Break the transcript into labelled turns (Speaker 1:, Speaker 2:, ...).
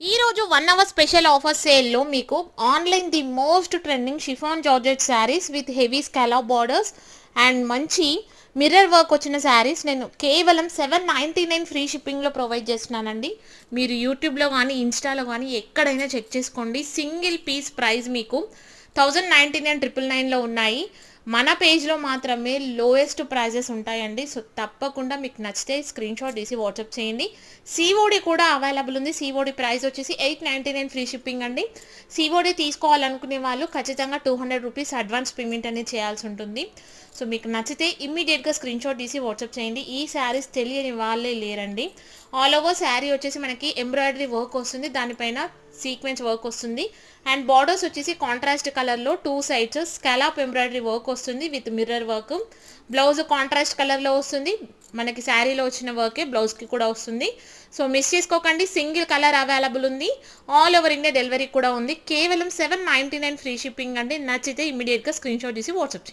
Speaker 1: ఈరోజు one hour special offer సేల్లో మీకు online the most trending chiffon georgette sarees with heavy scallop borders and మంచి mirror work వచ్చిన శారీస్ నేను కేవలం సెవెన్ నైంటీ నైన్ ఫ్రీ షిప్పింగ్లో ప్రొవైడ్ చేస్తున్నానండి. మీరు యూట్యూబ్లో కానీ ఇన్స్టాలో కానీ ఎక్కడైనా చెక్ చేసుకోండి. సింగిల్ పీస్ ప్రైస్ మీకు థౌజండ్ నైంటీ నైన్ ట్రిపుల్ నైన్లో ఉన్నాయి. మన పేజ్లో మాత్రమే లోయెస్ట్ ప్రైజెస్ ఉంటాయండి. సో తప్పకుండా మీకు నచ్చితే స్క్రీన్ షాట్ తీసి వాట్సాప్ చేయండి. సిఓడి కూడా అవైలబుల్ ఉంది. సిఓడి ప్రైస్ వచ్చేసి eight ninety nine free shipping అండి. సిఓడి తీసుకోవాలనుకునే వాళ్ళు ఖచ్చితంగా two hundred rupees advance payment అనేది చేయాల్సి ఉంటుంది. సో మీకు నచ్చితే ఇమ్మీడియట్గా స్క్రీన్ షాట్ తీసి వాట్సాప్ చేయండి. ఈ శారీస్ తెలియని వాళ్ళే లేరండి. ఆల్ ఓవర్ శారీ వచ్చేసి మనకి ఎంబ్రాయిడరీ వర్క్ వస్తుంది. దానిపైన సీక్వెన్స్ వర్క్ వస్తుంది. అండ్ బార్డర్స్ వచ్చేసి కాంట్రాస్ట్ కలర్లో two sides scallop embroidery work వస్తుంది with mirror work. Blouse contrast కలర్లో వస్తుంది. మనకి శారీలో వచ్చిన వర్కే బ్లౌజ్కి కూడా వస్తుంది. సో మిస్ చేసుకోకండి. సింగిల్ కలర్ అవైలబుల్ ఉంది. ఆల్ ఓవర్ ఇండియా డెలివరీ కూడా ఉంది. కేవలం seven ninety nine free shipping అండి. నచ్చితే ఇమీడియట్గా స్క్రీన్ షాట్ తీసి వాట్సాప్ చేయండి.